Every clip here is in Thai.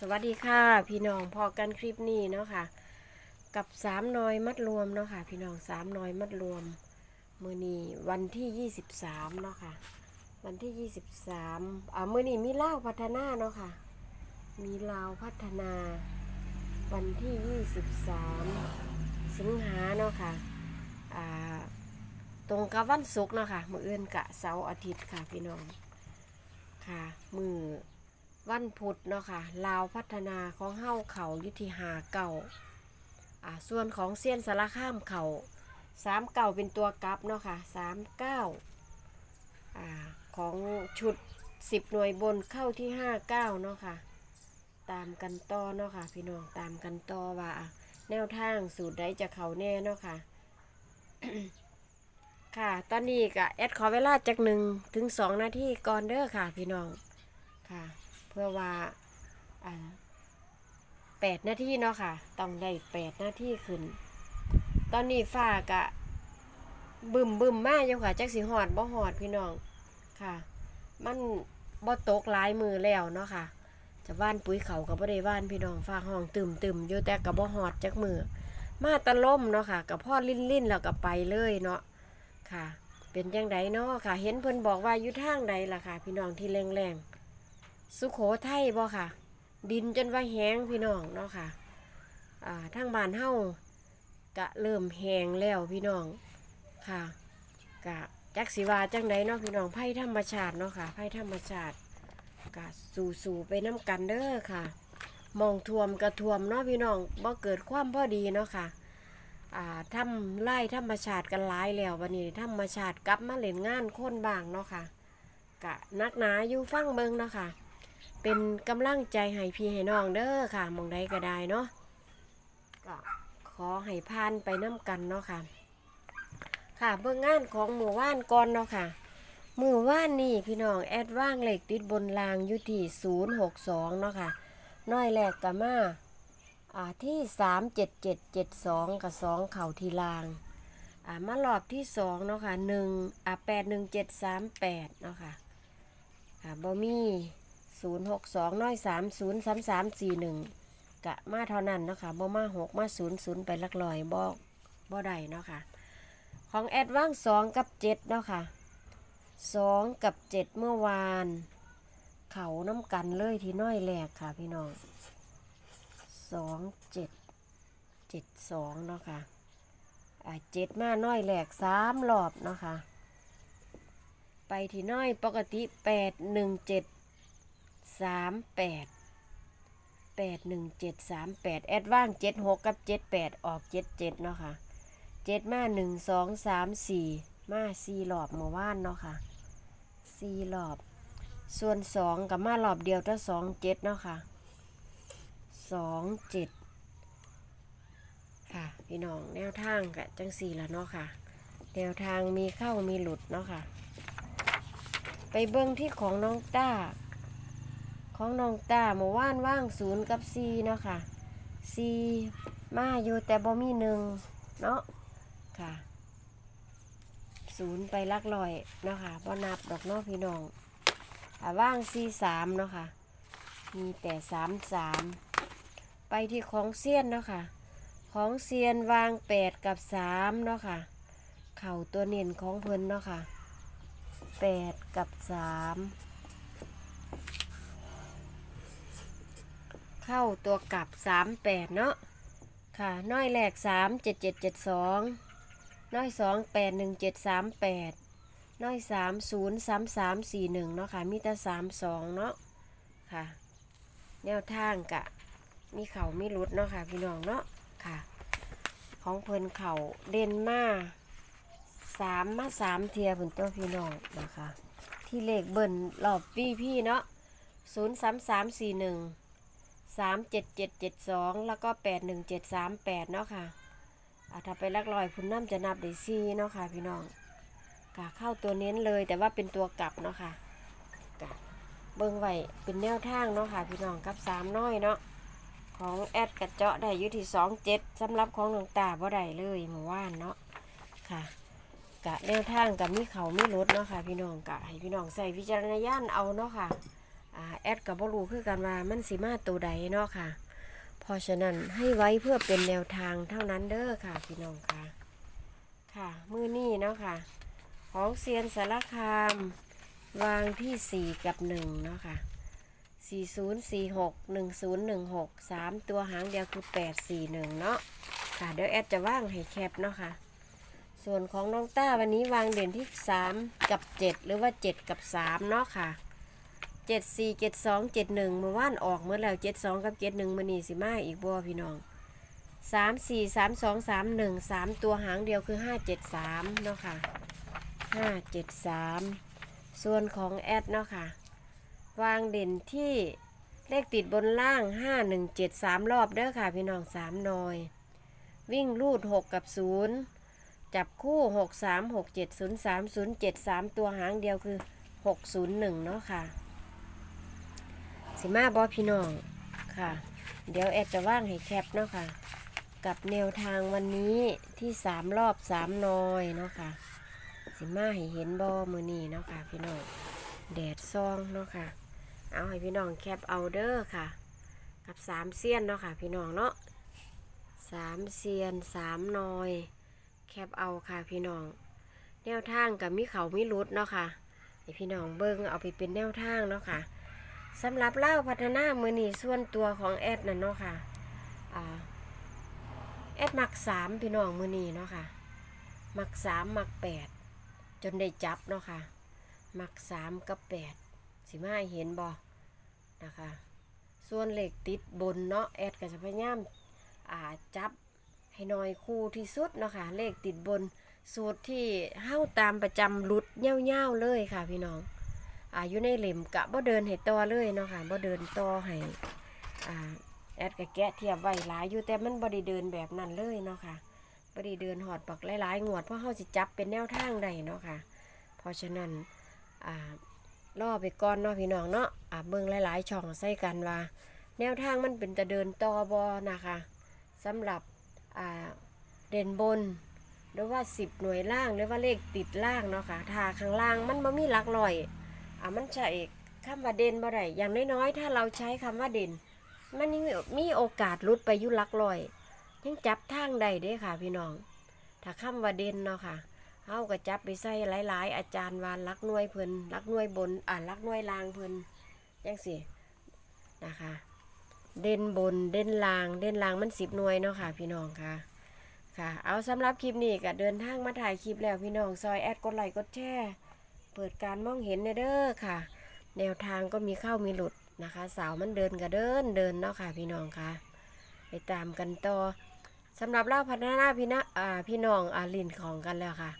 สวัสดีค่ะ พี่น้องพอกันคลิปนี้เนาะค่ะ กับสามน้อยมัดรวมเนาะค่ะ พี่น้องสามน้อยมัดรวม มือนี้วันที่ยี่สิบสามเนาะค่ะ วันที่ยี่สิบสามอ่ามือนี้มีเล่าวพัฒนาเนาะค่ะ มีลาวพัฒนา วันที่ยี่สิบสามสิงหาเนาะค่ะอ่าตรงกับวันศุกร์เนาะค่ะ มือเอื่นกะเสาร์อาทิตย์ค่ะ พี่น้องค่ะ มือ วันพุธเนาะค่ะลาวพัฒนาของเฮ้าเขายุทธิหาเก่าอ่าส่วนของเซียนสารข้ามเขาสามเก่าเป็นตัวกลับเนาะค่ะสามเก้าอ่าของชุดสิบหน่วยบนเข้าที่ห้าเก้าเนาะค่ะตามกันต่อเนาะค่ะ พี่น้องตามกันต่อว่า แนวทางสูตรใดจะเขาแน่เนาะค่ะค่ะ ตอนนี้ก็แอดขอเวลาจากหนึ่งถึงสองนาทีก่อนเด้อค่ะ พี่น้องค่ะ เพื่อว่าแปดนาทีเนาะค่ะ ต้องได้แปดนาทีขึ้น ตอนนี้ฟ้ากะบึมบึมมากยังค่ะจักสีหอดบ่หอดพี่น้องค่ะ มันบ่ตกหลายมือแล้วเนาะค่ะ จะว่านปุ๋ยเขากับบ่ได้ว่านพี่น้องฟ้าห้องตึมตึมอยู่แต่กับบ่หอดจักมือมาตะล่มเนาะค่ะกับพ่อลิ้นลิ้นแล้วก็ไปเลยเนาะค่ะ เป็นจังไดเนาะค่ะ เห็นเพิ่นบอกว่าอยู่ทางใดล่ะค่ะ พี่น้องที่แรงๆ สุโขทัยบ่ค่ะ ดินจนว่าแห้งพี่น้องเนาะค่ะอ่าทางบ้านเฮากะเริ่มแห้งแล้วพี่น้องค่ะกะจักสิว่าจังไดเนาะพี่น้องไผ่ธรรมชาติเนาะค่ะไผ่ธรรมชาติกะสู่สู่ไปน้ำกันเด้อค่ะ มองท่วมกระท่วมเนาะพี่น้องบ่เกิดความพอดีเนาะค่ะอ่าทำไล่ธรรมชาติกันหลายแล้ววันนี้ธรรมชาติกลับมาเล่นงานคนบางเนาะค่ะกะนักหนาอยู่ฟังเบิงเนาะค่ะ เป็นกำลังใจให้พี่ให้น้องเด้อค่ะหมองใดก็ได้เนาะก็ขอให้พานไปน้ำกันเนาะค่ะ ค่ะเบื้องงานของหมู่ว่านก่อนเนาะค่ะมือว่านนี่พี่น้องแอดว่างเหล็กติดบนรางอยู่ที่ศูนย์หกสองเนาะค่ะน้อยแรกกะมาอ่าที่สามเจ็ดเจ็ดเจ็ดสองกับสองเข่าทีรางอ่ามารอบที่สองเนาะค่ะหนึ่งอ่าแปดหนึ่งเจ็ดสามแปดเนาะค่ะอ่าบอมี่ ศูนย์หกสองน้อยสามศูนย์สามสามสี่หนึ่งกะมาเท่านั้นเนาะค่ะบ่มาหกมาศูนย์ศูนย์ไปลักลอยบ่บ่ได้เนาะค่ะ ของแอดว่างสองกับเจ็ดเนาะค่ะสองกับเจ็ดเมื่อวาน เขาน้ำกันเลยที่น้อยแหลกค่ะพี่น้องสองเจ็ดเจ็ดสองเนาะค่ะอ่าเจ็ดมาน้อยแหลกสามรอบเนาะค่ะไปที่น้อยปกติแปดหนึ่งเจ็ด สามแปดแปดหนึ่งเจ็ดสามแปดแอดว่างเจ็ดหกกับเจ็ดแปดออกเจ็ดเจ็ดเนาะค่ะเจ็ดมาหนึ่งสองสามสี่มาสี่รอบเมื่อวานเนาะค่ะสี่รอบ ส่วนสองกับมารอบเดียวถ้าสองเจ็ดเนาะค่ะสองเจ็ดค่ะพี่น้องแนวทางกะจังสี่ละเนาะค่ะแนวทางมีเข้ามีหลุดเนาะค่ะ ไปเบิ้องที่ของน้องต้า ของน้องตาเมื่อวานว่างศูนย์กับซีเนาะค่ะซีมาอยู่แต่บ่มีหนึ่งเนาะค่ะศูนย์ไปลักลอยเนาะค่ะบ่นับดอกเนาะพี่น้องอ่าว่างซีสามเนาะค่ะ มีแต่สามสามไปที่ของเซียนเนาะค่ะ ของเซียนวางแปดกับสามเนาะค่ะ เข่าตัวเน่นของเพิ่นเนาะค่ะแปดกับสาม เข้าตัวกลับสามแปดเนาะค่ะ น้อยแรกสามเจ็ดเจ็ดเจ็ดสองน้อยสองแปดหนึ่งเจ็ดสามแปดน้อยสามศูนย์สามสามสี่หนึ่งเนาะค่ะ มีแต่สามสองเนาะค่ะ แนวทางกะ มีเข่ามีรุดเนาะค่ะ พี่น้องเนาะค่ะ ของเพิ่นเข่าเด่นมาสามมาสามเทียผนตัวพี่น้องนะคะ ที่เลขเบิ่นรอบพี่พี่เนาะศูนย์สามสามสี่หนึ่ง สามเจ็ดเจ็ดเจ็ดสองแล้วก็แปดหนึ่งเจ็ดสามแปดเนาะค่ะอาถ้าไปลักลอยคุณน้ำจะนับได้สี่เนาะค่ะพี่น้องกะเข้าตัวเน้นเลยแต่ว่าเป็นตัวกลับเนาะค่ะกะเบิ่งไว้เป็นแนวทางเนาะค่ะพี่น้องกับสามน้อยเนาะของแอดกระเจาะได้อยู่ที่สองเจ็ดสำหรับของหลวงตาบ่ได้เลยเมื่อวานเนาะค่ะกะแนวทางกับมีเขาไม่ลดเนาะค่ะพี่น้องกะให้พี่น้องใส่วิจารณญาณเอาเนาะค่ะ แอดกับบรูคือกันว่ามันสิมาตัวใดเนาะค่ะ เพราะฉะนั้นให้ไว้เพื่อเป็นแนวทางเท่านั้นเด้อค่ะพี่น้องค่ะ ค่ะมือนี้เนาะค่ะ ของเซียนสารคาม วางที่ 4 กับ1เนาะค่ะ4046 1016 3 ตัวหางเดียวคือ 841 เนาะค่ะ เดี๋ยวแอดจะว่างให้แคปเนาะค่ะ ส่วนของน้องต้าวันนี้วางเด่นที่ 3 กับ 7 หรือว่า 7 กับ 3 เนาะค่ะ เจ็ดสี่เจ็ดสองเจ็ดหนึ่งเมื่อวานออกเมื่อแล้วเจ็ดสองกับเจ็ดหนึ่งมันนี่สิมาอีกบ่พี่น้องสามสี่สามสองสามหนึ่งสามตัวหางเดียวคือห้าเจ็ดสามเนาะค่ะห้าเจ็ดสามส่วนของแอดเนาะค่ะ วางเด่นที่เลขติดบนล่างห้าหนึ่งเจ็ดสามรอบเด้อค่ะ พี่น้องสามหนอย วิ่งรูดหกกับศูนย์จับคู่หกสามหกเจ็ดศูนย์สามศูนย์เจ็ดสามตัวหางเดียวคือหกศูนย์หนึ่งเนาะค่ะ สิมาบอพี่น้องค่ะ เดี๋ยวแอดจะว่างให้แคปเนาะค่ะ กับแนวทางวันนี้ที่3รอบ3นอยเนาะค่ะ สิมาให้เห็นบอมือนี้เนาะค่ะ พี่น้องแดดซองเนาะค่ะ เอาให้พี่น้องแคปเอาเด้อค่ะ กับสามเซียนเนาะค่ะ พี่น้องเนาะสามเซียนสามนอย แคปเอาค่ะพี่น้อง แนวทางกับมีเขามีรุดเนาะค่ะให้พี่น้องเบิ้งเอาไปเป็นแนวทางเนาะค่ะ สำหรับเล่าพัฒนามือนีส่วนตัวของแอดนั่นเนาะค่ะอ่าแอดมักสามพี่น้องมือนีเนาะค่ะ มักสามมักแปดจนได้จับเนาะค่ะ มักสามกับแปดสิมาให้เห็นบอนะคะ ส่วนเหล็กติดบนเนาะแอดก็จะพยายามาจับให้น้อยคู่ที่สุดเนาะค่ะเลขติดบนสูตรที่เฮ้าตามประจำรุดเง่าๆเลยค่ะพี่น้อง อาอยู่ในเหล่มกะบ่เดินให้ต่อเลยเนาะค่ะบ่เดินต่อให้อ่าแอดกับแกะเทียบไว้หลายอยู่แต่มันบ่ได้เดินแบบนั้นเลยเนาะค่ะบ่ได้เดินหอดปักหลายๆงวดเพราะเฮาสิจับเป็นแนวทางใดเนาะค่ะ เพราะฉะนั้นอ่ารอไปก่อนเนาะพี่น้องเนาะอ่าเบิ่งหลายๆช่องใส่กันว่า แนวทางมันเป็นจะเดินต่อบอนะคะสำหรับอ่าเด่นบนหรือว่า 10 หน่วยล่างหรือว่าเลขติดล่างเนาะค่ะถ้าข้างล่างมันบ่มีหลักลอย อ่ามันใช่คำว่าเด่นบ่ได้อย่างน้อยๆ ถ้าเราใช้คำว่าเด่น มันยังมีโอกาสลุดไปยุลักลอยยังจับทางใดเด้ค่ะ พี่น้อง ถ้าคำว่าเด่นเนาะค่ะเฮาก็จับไปใส่หลาย ๆ อาจารย์วานลักน่วยเพิ่นลักน่วยบนอ่าลักน่วยลางเพิ่นจังสินะคะ เด่นบนเด่นลาง เด่นลางมันสิบหน่วยเนาะค่ะ พี่น้องค่ะค่ะ เอาสำหรับคลิปนี้ก็เดินทางมาถ่ายคลิปแล้วพี่น้องซอยแอดกดไลค์กดแชร์ เปิดการมองเห็นเด้อค่ะ แนวทางก็มีเข้ามีหลุดนะคะ สาวมันเดินก็เดินเดินเนาะค่ะ พี่น้องค่ะ ไปตามกันต่อสำหรับเล่าพัฒนาพี่นะอ่าพี่น้องอาลินของกันแล้วค่ะ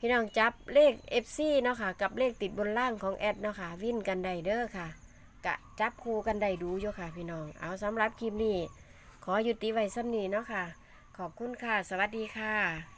พี่น้องจับเลข FC เนาะค่ะกับเลขติดบนล่างของแอดเนาะค่ะวิ่นกันได้เด้อค่ะกะจับคู่กันได้ดูอยู่ค่ะ พี่น้อง เอาสำหรับคลิปนี้ ขอยุติไว้ซ้ำนี้เนาะค่ะ ขอบคุณค่ะ สวัสดีค่ะ